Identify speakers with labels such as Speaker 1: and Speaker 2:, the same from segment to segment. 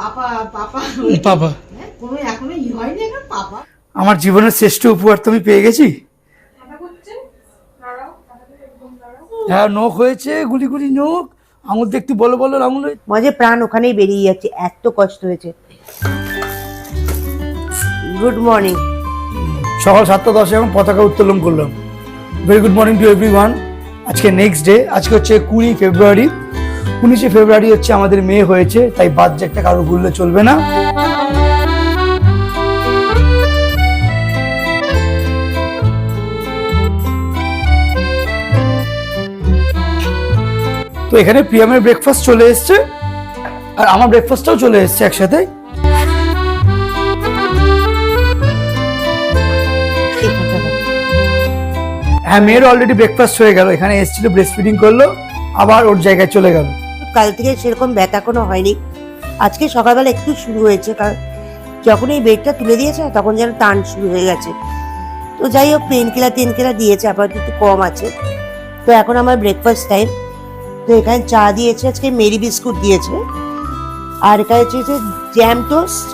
Speaker 1: পাপা পাপা।
Speaker 2: পাপা।
Speaker 1: হ্যাঁ, কোনো এখনও ই হয়নি এখন পাপা।
Speaker 2: আমার জীবনের শ্রেষ্ঠ উপহার তো আমি পেয়ে গেছি? হ্যাঁ নখ হয়েছে গুলি গুলি নখ। আঙুল দেখতে বলো বলো আঙুল।
Speaker 3: মাঝে প্রাণ ওখানেই বেরিয়ে যাচ্ছে এত কষ্ট হয়েছে। গুড মর্নিং
Speaker 2: সকাল সাতটা দশে এখন পতাকা উত্তোলন করলাম। Very good morning to everyone আজকে নেক্সট ডে আজকে হচ্ছে কুড়ি ফেব্রুয়ারি উনিশে ফেব্রুয়ারি হচ্ছে আমাদের মেয়ে হয়েছে, তাই একটা কারও ভুললে চলবে না। তো এখানে প্রিয়ামের ব্রেকফাস্ট চলে এসছে, আর আমার ব্রেকফাস্টটাও চলে এসছে একসাথে। হ্যাঁ মেয়ের অলরেডি ব্রেকফাস্ট হয়ে গেল, এখানে এসেছিল ব্রেস্ট ফিডিং করল, আবার ওর জায়গায় চলে গেল।
Speaker 3: কাল থেকে সেরকম ব্যথা কোনো হয়নি। আজকে সকালবেলা একটু শুরু হয়েছে কারণ যখন এই বেডটা তুলে দিয়েছে না, তখন যেন টান শুরু হয়ে গেছে। তো যাই হোক পেন কিলার টেন কিলার দিয়েছে আবার একটু কম আছে। তো এখন আমার ব্রেকফাস্ট টাইম তো এখানে চা দিয়েছে আজকে মেরি বিস্কুট দিয়েছে। আর এখানে হচ্ছে জ্যাম টোস্ট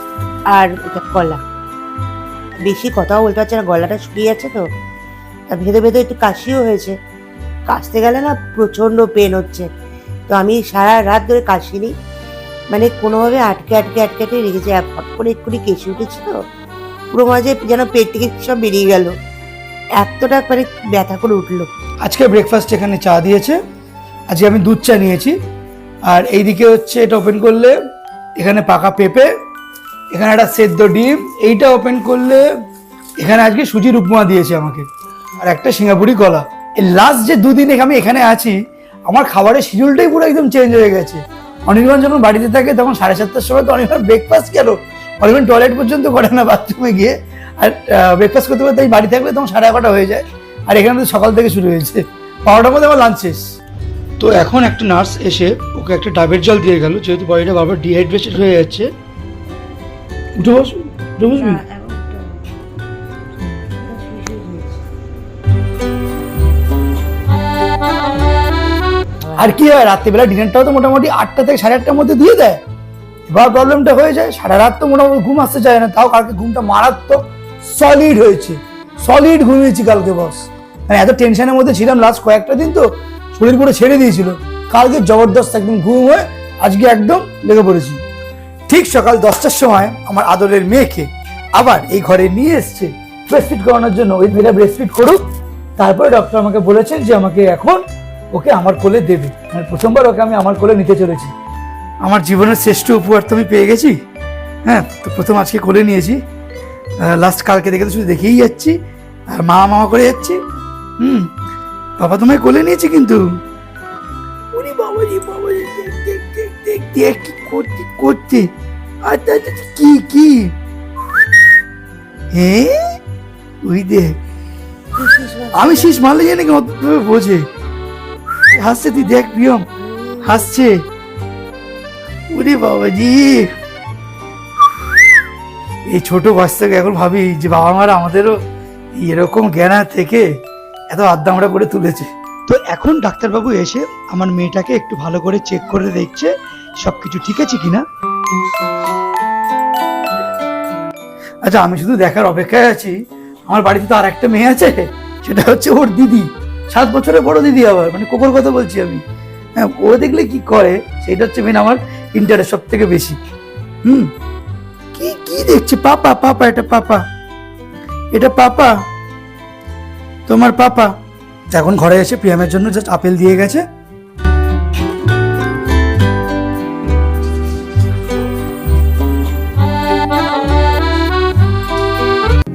Speaker 3: আর এটা কলা। বেশি কথাও বলতে পারছে না গলাটা শুকিয়ে যাচ্ছে তো। আর ভেতরে ভেতরে একটু কাশিও হয়েছে। কাশতে গেলে না প্রচণ্ড পেন হচ্ছে। তো আমি সারা রাত ধরে কাশিনি মানে কোনোভাবে আটকে আটকে আটকে আটকে রেখেছি। ফট করে এক্ষুনি কেশি উঠেছি তো পুরো মাঝে যেন পেট থেকে সব বেরিয়ে গেল। এতটা মানে ব্যথা করে উঠল।
Speaker 2: আজকে ব্রেকফাস্ট এখানে চা দিয়েছে। আজকে আমি দুধ চা নিয়েছি। আর এইদিকে হচ্ছে এটা ওপেন করলে এখানে পাকা পেঁপে, এখানে একটা সেদ্ধ ডিম, এইটা ওপেন করলে এখানে আজকে সুজির উপমা দিয়েছে আমাকে। আর একটা সিঙ্গাপুরি কলা। এই লাস্ট যে দুদিন আমি এখানে আছি আমার খাবারের শিডিউলটাই পুরো একদম চেঞ্জ হয়ে গেছে। অনির্বাণ যখন বাড়িতে থাকে, তখন সাড়ে সাতটার সময় তো অনির্বাণ ব্রেকফাস্ট গেল অনির্বাণ টয়লেট পর্যন্ত করে না বাথরুমে গিয়ে। আর ব্রেকফাস্ট করতে করতে বাড়ি থাকলে তখন সাড়ে এগারোটা হয়ে যায়। আর এখানে তো সকাল থেকে শুরু হয়েছে। বারোটার মধ্যে আমার লাঞ্চ শেষ। তো এখন একটা নার্স এসে ওকে একটা ডাবের জল দিয়ে গেল, যেহেতু বডিটা বারবার ডিহাইড্রেটেড হয়ে যাচ্ছে। উঠে বসবি? আর কি হয়? রাত্রিবেলা ডিনারটাও তো মোটামুটি আটটা থেকে সাড়ে আটটার মধ্যে দিয়ে দেয়। এবার প্রবলেমটা হয়ে যায়, সারা রাত তো মোটামুটি ঘুম আসতে চায় না, তাও কালকে ঘুমটা মারাত্মক সলিড হয়েছে। সলিড ঘুমিয়েছি কালকে বস মানে এত টেনশনের মধ্যে ছিলাম লাস্ট কয়েকটা দিন তো, শরীর পুরো ছেড়ে দিয়েছিল। কালকে জবরদস্ত একদম ঘুম হয়ে আজকে একদম লেগে পড়েছি। ঠিক সকাল দশটার সময় আমার আদরের মেয়েকে আবার এই ঘরে নিয়ে এসছে ব্রেস্টফিট করানোর জন্য। ওই মেয়েটা ব্রেস্টফিট করুক। তারপরে ডক্টর আমাকে বলেছেন যে আমাকে এখন ওকে আমার কোলে দেবে। মানে প্রথমবার ওকে আমি আমার কোলে নিতে চলেছি। আমার জীবনের শ্রেষ্ঠ উপহার তো আমি পেয়ে গেছি। হ্যাঁ তো প্রথম আজকে কোলে নিয়েছি। লাস্ট কালকে দেখে তো শুধু দেখেই যাচ্ছি। আর মা মামা করে যাচ্ছি। হুম বাবা তোমায় কোলে নিয়েছি কিন্তু। করতে করতে আচ্ছা আচ্ছা আচ্ছা, কি কি? হ্যাঁ ওই দেখ। আমি শেষ মারলে জানি অতভাবে বোঝে। হাসছে, তুই দেখ প্রিয়ম, হাসছে। ওরে বাবাজি। এই ছোট বাচ্চাকে এখন ভাবি যে বাবা মারা আমাদেরও এরকম জ্ঞানা থেকে এত আড্ডা আমরা করে তুলেছে। তো এখন ডাক্তারবাবু এসে আমার মেয়েটাকে একটু ভালো করে চেক করে দেখছে, সবকিছু ঠিক আছে কিনা? আচ্ছা আমি শুধু দেখার অপেক্ষায় আছি। আমার বাড়িতে তো আর একটা মেয়ে আছে, সেটা হচ্ছে ওর দিদি। সাত বছরের বড় দিদি আবার মানে কোকর কথা বলছি আমি। হ্যাঁ ও দেখলে কি করে সেটা হচ্ছে মেন আমার ইন্টারেস্ট সব থেকে বেশি। হুম? কি কি দেখছে? পাপা পাপা, এটা পাপা। এটা পাপা। তোমার পাপা। এখন ঘরে এসে প্রিয়ামের জন্য জাস্ট আপেল দিয়ে গেছে।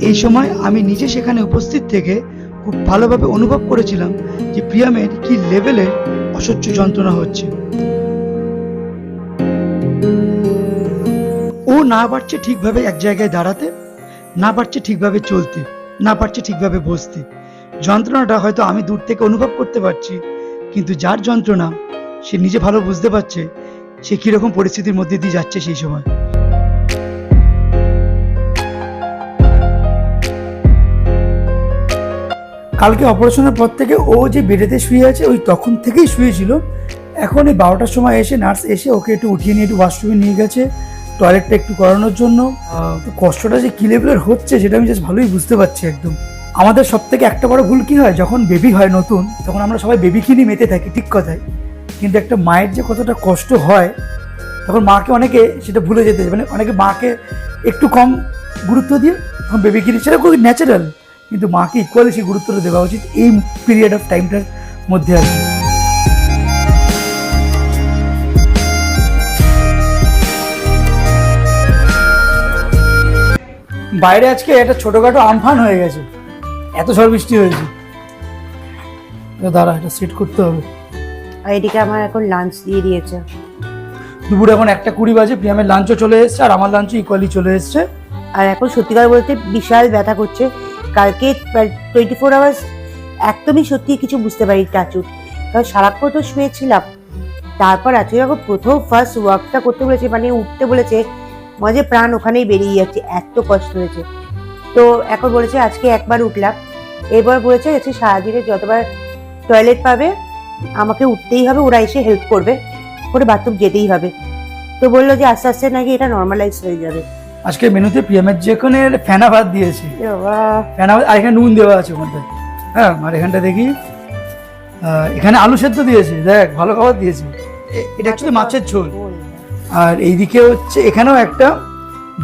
Speaker 2: এই সময় আমি নিজে সেখানে উপস্থিত থেকে খুব ভালোভাবে অনুভব করেছিলাম যে প্রিয়ামের কি লেভেলের অসহ্য যন্ত্রণা হচ্ছে। ও না পারছে ঠিকভাবে এক জায়গায় দাঁড়াতে, না পারছে ঠিকভাবে চলতে, না পারছে ঠিকভাবে বসতে। যন্ত্রণাটা হয়তো আমি দূর থেকে অনুভব করতে পারছি, কিন্তু যার যন্ত্রণা সে নিজে ভালো বুঝতে পারছে, সে কীরকম পরিস্থিতির মধ্যে দিয়ে যাচ্ছে সেই সময়। কালকে অপারেশনের পর থেকে ও যে বেডেতে শুয়ে আছে ওই তখন থেকেই শুয়েছিল। এখন এই বারোটার সময় এসে নার্স এসে ওকে একটু উঠিয়ে নিয়ে একটু ওয়াশরুমে নিয়ে গেছে টয়লেটটা একটু করানোর জন্য। তো কষ্টটা যে কি লেভেলের হচ্ছে সেটা আমি জাস্ট ভালোই বুঝতে পারছি একদম। আমাদের সব থেকে একটা বড় ভুল কি হয় যখন বেবি হয় নতুন তখন আমরা সবাই বেবি কিনে মেতে থাকি ঠিক কথাই। কিন্তু একটা মায়ের যে কতটা কষ্ট হয় তখন মাকে অনেকে সেটা ভুলে যেতে মানে অনেকে মাকে একটু কম গুরুত্ব দিয়ে তখন বেবি কিনে সেটা খুবই ন্যাচারাল কিন্তু মাকে ইকুয়ালি সেই গুরুত্বটা দেওয়া উচিত এই পিরিয়ড অফ টাইমটার মধ্যে আর কি। বাইরে আজকে একটা ছোটখাটো আমফান হয়ে গেছে। এত ঝড় বৃষ্টি হয়েছে। দাঁড়া এটা সেট করতে হবে।
Speaker 3: আর এদিকে আমার এখন লাঞ্চ দিয়ে দিয়েছে।
Speaker 2: দুপুর এখন একটা কুড়ি বাজে প্রিয়ামের লাঞ্চও চলে এসছে আর আমার লাঞ্চও ইকুয়ালি চলে এসছে।
Speaker 3: আর এখন সত্যিকার বলতে বিশাল ব্যথা করছে। কালকে টোয়েন্টি ফোর আওয়ার্স একদমই সত্যি কিছু বুঝতে পারি টাচুর কারণ সারাক্ষণ তো শুয়েছিলাম। তারপর আজকে যখন প্রথম ফার্স্ট ওয়ার্কটা করতে বলেছে মানে উঠতে বলেছে মজে প্রাণ ওখানেই বেরিয়ে যাচ্ছে, এত কষ্ট হয়েছে। তো এখন বলেছে, আজকে একবার উঠলাম। এবার বলেছে আজকে সারাদিনে যতবার টয়লেট পাবে, আমাকে উঠতেই হবে, ওরা এসে হেল্প করবে করে বাথরুম যেতেই হবে। তো বলল যে আস্তে আস্তে নাকি এটা নর্মালাইজ হয়ে যাবে।
Speaker 2: আজকে মেনুতে প্রিয়ামের যেখানে ফেনা ভাত দিয়েছি। ফেনা ভাত আর এখানে নুন দেওয়া আছে ওখানটায় হ্যাঁ আর এখানটা দেখি। এখানে আলু সেদ্ধ দিয়েছে দেখ ভালো খাবার দিয়েছে। এটা অ্যাকচুয়ালি মাছের ঝোল। আর এইদিকে হচ্ছে এখানেও একটা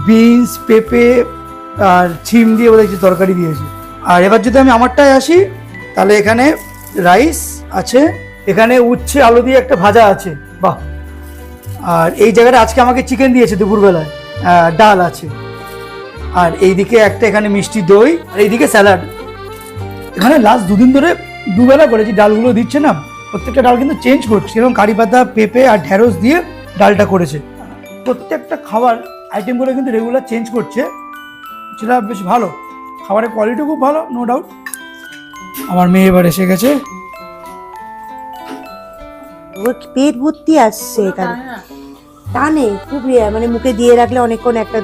Speaker 2: বিনস পেঁপে আর ছিম দিয়ে বোধহয় কিছু তরকারি দিয়েছে। আর এবার যদি আমি আমারটায় আসি তাহলে এখানে রাইস আছে এখানে উচ্ছে আলু দিয়ে একটা ভাজা আছে। বাহ! আর এই জায়গাটা আজকে আমাকে চিকেন দিয়েছে দুপুরবেলায়। ডাল আছে। আর এইদিকে একটা এখানে মিষ্টি দই আর এইদিকে স্যালাড। এখানে লাস্ট দুদিন ধরে দুবেলা করেছি ডালগুলো দিচ্ছে না। প্রত্যেকটা ডাল কিন্তু চেঞ্জ করছে এবং কারি পাতা পেঁপে আর ঢেঁড়স দিয়ে ডালটা করেছে। প্রত্যেকটা খাবার আইটেমগুলো কিন্তু রেগুলার চেঞ্জ করছে সেটা বেশ ভালো। খাবারের কোয়ালিটি খুব ভালো নো ডাউট আমার মেয়ে এবার এসে গেছে।
Speaker 3: ওর পেট ভর্তি আসছে এখানে। টানে খুব রেয়ার মানে মুখে দিয়ে রাখলে অনেকক্ষণ একটা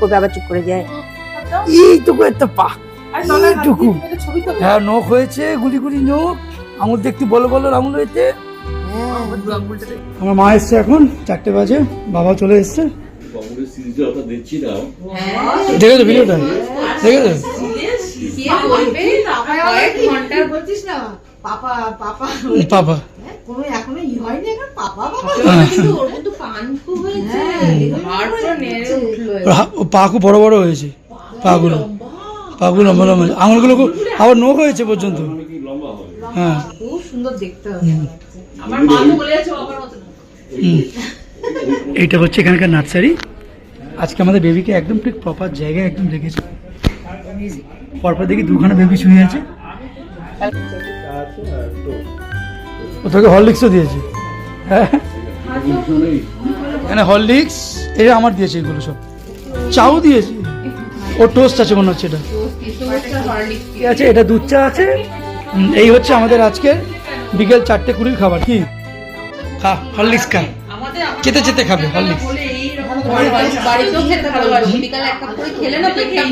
Speaker 3: করবে আবার চুপ করে যায়।
Speaker 2: এইটুকু একটা পা এইটুকু। হ্যাঁ নখ হয়েছে গুলি গুলি নখ আঙুল দেখতে বলো বলো আঙুল হয়েছে।
Speaker 3: হ্যাঁ
Speaker 2: আমার মা এসছে এখন চারটে বাজে বাবা চলে এসছে। ভিডিওটা।
Speaker 1: না? পাপা পাপা।
Speaker 2: পাপা।
Speaker 1: কোনো এখনও ই হয়নি এখন পাপা বাবা
Speaker 2: হ্যাঁ।
Speaker 4: কিন্তু ওর কিন্তু পানকু হয়েছে নেড়ে উঠল
Speaker 2: পা খুব বড় বড় হয়েছে পাগুলো পাগুলো লম্বা লম্বা আঙুলগুলো খুব আবার নখ হয়েছে পর্যন্ত হ্যাঁ
Speaker 4: খুব সুন্দর দেখতে হবে আমার মা বলে যাচ্ছে বাবার মতো।
Speaker 2: এইটা হচ্ছে এখানকার নার্সারি আজকে আমাদের বেবিকে একদম ঠিক প্রপার জায়গায় একদম রেখেছে পরপর দেখি দুখানা বেবি শুয়ে আছে তোকে হরলিক্সও দিয়েছে। হ্যাঁ? এখানে হরলিক্স এটা আমার দিয়েছে এগুলো সব। চাও দিয়েছে? ও টোস্ট আছে মনে হচ্ছে এটা। আছে? এটা দুধ চা আছে। এই হচ্ছে আমাদের আজকের বিকেল চারটে কুড়ির খাবার। কি? খা, হরলিক্স খা।
Speaker 4: আমাদের
Speaker 2: চেতে খাবে, হরলিক্স।
Speaker 4: খেতে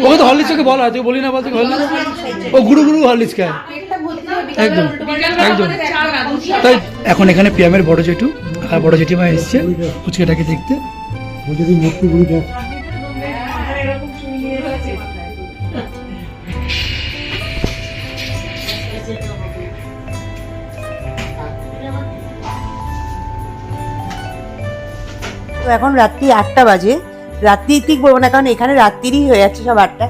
Speaker 2: ওকে তো হরলিক্স ওকে বলা তুই বলি না বলতে ও গুরু গুরু হরলিক্স খায়। একদম একদম। তাই এখন এখানে পিয়ামের বড় জেঠু আর বড় জেঠিমা এসছে ফুচকাটাকে দেখতে।
Speaker 3: তো এখন রাত্রি আটটা বাজে। রাত্রি ঠিক বলব না কারণ এখানে রাত্রিরই হয়ে যাচ্ছে সব আটটা।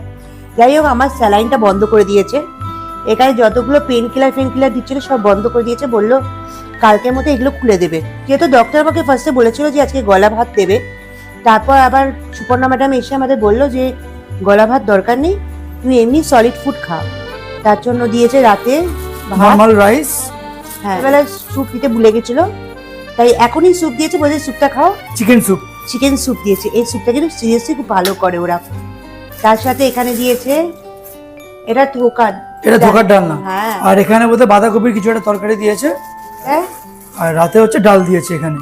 Speaker 3: যাই হোক আমার স্যালাইনটা বন্ধ করে দিয়েছে। এখানে যতগুলো পেন কিলার ফেন কিলার দিচ্ছিল সব বন্ধ করে দিয়েছে বলল কালকের মতো এগুলো খুলে দেবে। যেহেতু ডক্টর আমাকে ফার্স্টে বলেছিল যে আজকে গলা ভাত দেবে। তারপর আবার সুপর্ণা ম্যাডাম এসে আমাদের বলল যে গলা ভাত দরকার নেই তুই এমনি সলিড ফুড খা। তার জন্য দিয়েছে রাতে
Speaker 2: নর্মাল রাইস
Speaker 3: হ্যাঁ স্যুপ দিতে ভুলে গেছিল। তাই এখনই স্যুপ দিয়েছে বলছে স্যুপটা খাও।
Speaker 2: চিকেন স্যুপ
Speaker 3: চিকেন স্যুপ দিয়েছে। এই স্যুপটা কিন্তু সিরিয়াসলি খুব ভালো করে ওরা। তার সাথে এখানে দিয়েছে এটা ধোকা
Speaker 2: এটা ধোকার ডাল না
Speaker 3: হ্যাঁ।
Speaker 2: আর এখানে বোধহয় বাঁধাকপির কিছু একটা তরকারি দিয়েছে।
Speaker 3: হ্যাঁ?
Speaker 2: আর রাতে হচ্ছে ডাল দিয়েছে এখানে।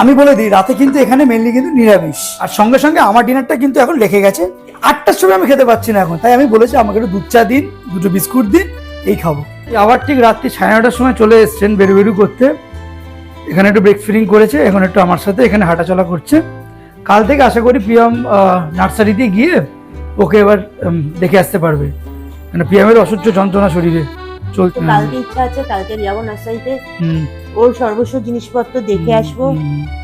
Speaker 2: আমি বলে দিই রাতে কিন্তু এখানে মেনলি কিন্তু নিরামিষ। আর সঙ্গে সঙ্গে আমার ডিনারটা কিন্তু এখন লেখে গেছে। আটটার সময় আমি খেতে পাচ্ছি না এখন। তাই আমি বলেছি আমাকে একটু দুধ চা দিন দুটো বিস্কুট দিন এই খাব। আবার ঠিক রাত্রি সাড়ে নটার সময় চলে এসছেন বেরু বেরু করতে। এখানে একটু ব্রেক ফিলিং করেছে এখন একটু আমার সাথে এখানে হাঁটাচলা করছে। কাল থেকে আশা করি প্রিয়ম নার্সারিতে গিয়ে ওকে এবার দেখে আসতে পারবে। মানে প্রিয়মের অসহ্য যন্ত্রণা শরীরে চলছে
Speaker 3: তো কালকে ইচ্ছা আছে কালকে যাব নার্সারিতে।
Speaker 2: হুম,
Speaker 3: ওর সর্বস্ব জিনিসপত্র দেখে আসব।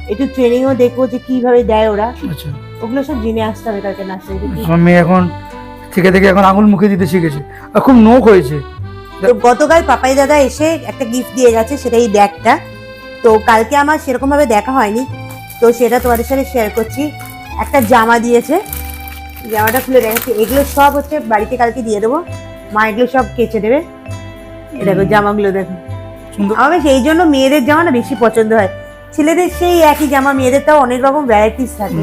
Speaker 3: একটু ট্রেনিংও দেখব যে কীভাবে দেয় ওরা।
Speaker 2: আচ্ছা।
Speaker 3: ওগুলো সব জেনে আসতে হবে কালকে নার্সারিতে। কি
Speaker 2: আমার মেয়ে এখন থেকে থেকে এখন আঙুল মুখে দিতে শিখেছে। আর খুব নোখ হয়েছে।
Speaker 3: তো গতকাল পাপাই দাদা এসে একটা গিফট দিয়ে গেছে সেটা এই ব্যাগটা। তো কালকে আমার সেরকম ভাবে দেখা হয়নি। তো সেটা তোমাদের সাথে শেয়ার করছি। একটা জামা দিয়েছে। জামাটা খুলে দেখাচ্ছি এগুলো সব হচ্ছে বাড়িতে কালকে দিয়ে দেবো। মা এগুলো সব কেচে দেবে। দেখো জামাগুলো দেখো। আমার সেই জন্য মেয়েদের জামা না বেশি পছন্দ হয়। ছেলেদের সেই একই জামা মেয়েদের তাও অনেক রকম ভ্যারাইটিস থাকে।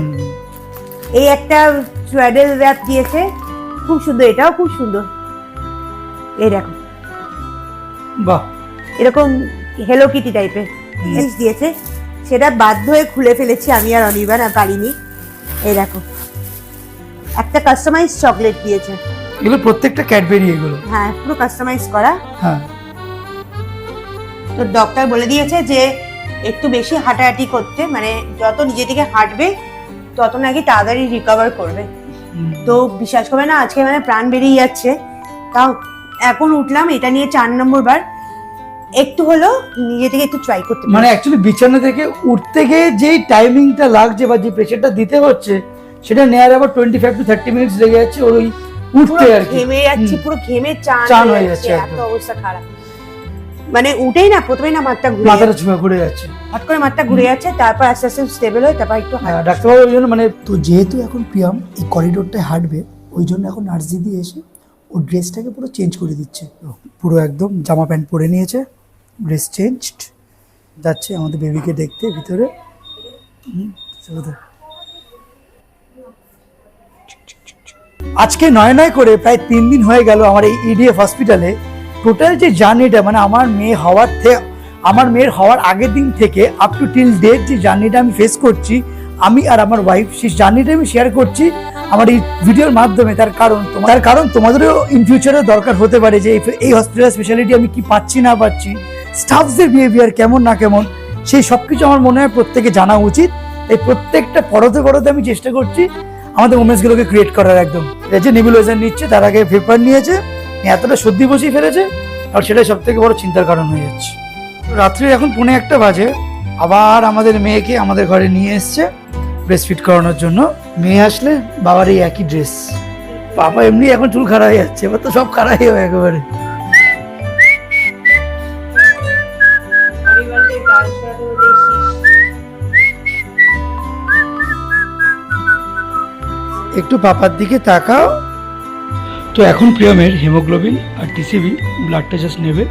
Speaker 3: এই একটা সোয়াডেল র্যাপ দিয়েছে। খুব সুন্দর এটাও খুব সুন্দর। এই দেখো।
Speaker 2: বাহ।
Speaker 3: এরকম হেলো কিটি টাইপের দিয়েছে। সেটা বাধ্য হয়ে খুলে ফেলেছি আমি আর অনির্বাণ আর পারিনি এই দেখো। একটা কাস্টমাইজ চকলেট দিয়েছে।
Speaker 2: এগুলো প্রত্যেকটা ক্যাডবেরি এগুলো।
Speaker 3: হ্যাঁ পুরো কাস্টমাইজ করা।
Speaker 2: হ্যাঁ।
Speaker 3: তো ডক্টর বলে দিয়েছে যে একটু বেশি হাঁটাহাঁটি করতে মানে যত নিজে থেকে হাঁটবে তত নাকি তাড়াতাড়ি রিকভার করবে। তো বিশ্বাস করবে না আজকে মানে প্রাণ বেরিয়ে যাচ্ছে। তাও এখন উঠলাম এটা নিয়ে চার নম্বর বার। একটু হলো নিজে থেকে একটু ট্রাই করতে
Speaker 2: মানে অ্যাকচুয়ালি বিছানা থেকে উঠতে গিয়ে যেই টাইমিংটা লাগছে বা যে প্রেশারটা দিতে হচ্ছে সেটা নেয়ার আবার twenty five to thirty minutes লেগে যাচ্ছে ওর ওই উঠতে আর কি।
Speaker 3: ঘেমে যাচ্ছে পুরো ঘেমে চান
Speaker 2: চান
Speaker 3: হয়ে যাচ্ছে এত অবস্থা খারাপ। মানে উঠেই না প্রথমেই না মাথা ঘুরে
Speaker 2: মাথাটা
Speaker 3: যাচ্ছে।
Speaker 2: ঘুরে যাচ্ছে।
Speaker 3: হট করে মাথা ঘুরে যাচ্ছে তারপর আস্তে আস্তে স্টেবল হয় তারপর একটু
Speaker 2: হ্যাঁ,
Speaker 3: হাঁটে।
Speaker 2: ডাক্তারবাবু ওই জন্য মানে
Speaker 5: তো যেহেতু এখন প্রিয়ম এই করিডোরটায় হাঁটবে ওই জন্য এখন নার্স দিদি এসে ও ড্রেসটাকে পুরো চেঞ্জ করে দিচ্ছে। পুরো একদম জামা প্যান্ট পরে নিয়েছে ড্রেস চেঞ্জড যাচ্ছে আমাদের বেবিকে দেখতে ভিতরে। হুম, চলো তো।
Speaker 2: আজকে নয় নয় করে প্রায় তিন দিন হয়ে গেল আমার এই ইডিএফ হসপিটালে টোটাল যে জার্নিটা মানে আমার মেয়ে হওয়ার থেকে আমার মেয়ের হওয়ার আগের দিন থেকে আপ টু টিল ডেট যে জার্নিটা আমি ফেস করছি, আমি আর আমার ওয়াইফ সেই জার্নিটা আমি শেয়ার করছি। আমার এই ভিডিওর মাধ্যমে তার কারণ তার কারণ তোমাদেরও ইন ফিউচারে দরকার হতে পারে যে এই- এই হসপিটাল স্পেশালিটি আমি কি পাচ্ছি, না পাচ্ছি। স্টাফদের বিহেভিয়ার কেমন, না কেমন, সেই সব কিছু আমার মনে হয় প্রত্যেকে জানা উচিত। এই প্রত্যেকটা পড়তে পড়তে আমি চেষ্টা করছি আমাদের মোমেন্টসগুলোকে ক্রিয়েট করার একদম। যে নেবুলাইজার নিচ্ছে, তার আগে ফেপার নিয়েছে, নিয়ে এতটা সর্দি বসিয়ে ফেলেছে, আর সেটাই সব থেকে বড় চিন্তার কারণ হয়ে যাচ্ছে। রাত্রি এখন পৌনে একটা বাজে, আবার আমাদের মেয়েকে আমাদের ঘরে নিয়ে এসছে ব্রেস্ট ফিট করানোর জন্য। মেয়ে আসলে বাবার এই একই ড্রেস বাবা এমনি এখন চুল খারাপ হয়ে যাচ্ছে, এবার তো সব খারাপ হয়ে একেবারে। একটু পাপার দিকে তাকাও। তো এখন প্রিয়মের হিমোগ্লোবিন আর টিসিবি ব্লাড টেস্ট নেবে।